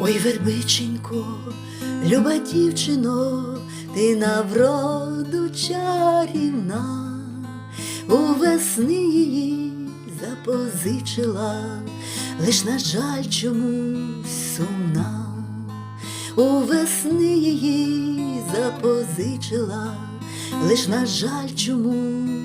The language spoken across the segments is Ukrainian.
Ой, вербиченько, люба дівчино, ти на вроду чарівна, у весни її запозичила, лиш, на жаль, чомусь сумна, у весни її запозичила, лиш, на жаль, чомусь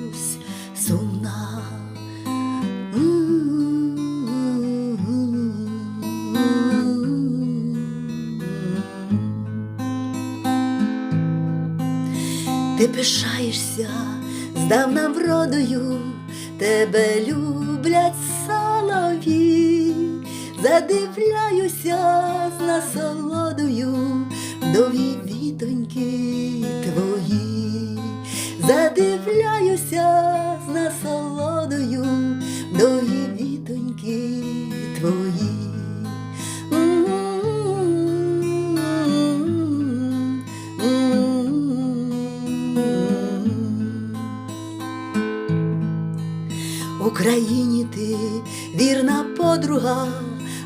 Ти пишаєшся здавна вродою, тебе люблять солові, задивляюся з насолодою Україні ти вірна подруга,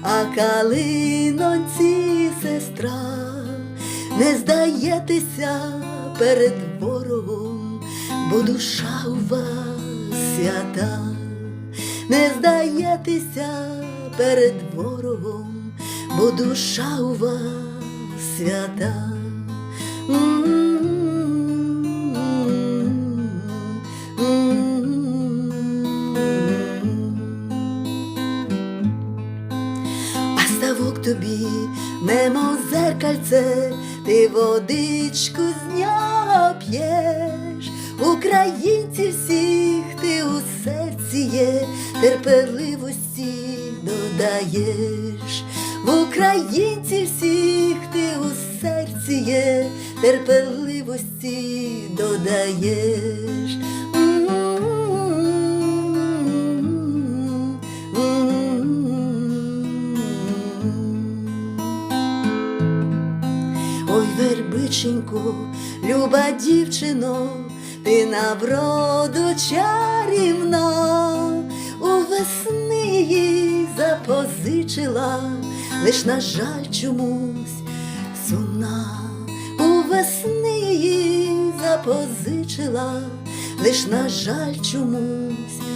а калинонці сестра, не здаєтеся перед ворогом, бо душа у вас свята, не здаєтеся перед ворогом, бо душа у вас свята. Ставок тобі, немов зеркальце, ти водичку з нього п'єш, українці всіх ти у серці є, терпеливості додаєш, в українці всіх ти у серці є, терпеливості додаєш. Ой, вербиченько, люба дівчино, ти на вроду чарівна, у весни її запозичила, лиш, на жаль, чомусь сумна, у весни її запозичила, лиш, на жаль, чомусь.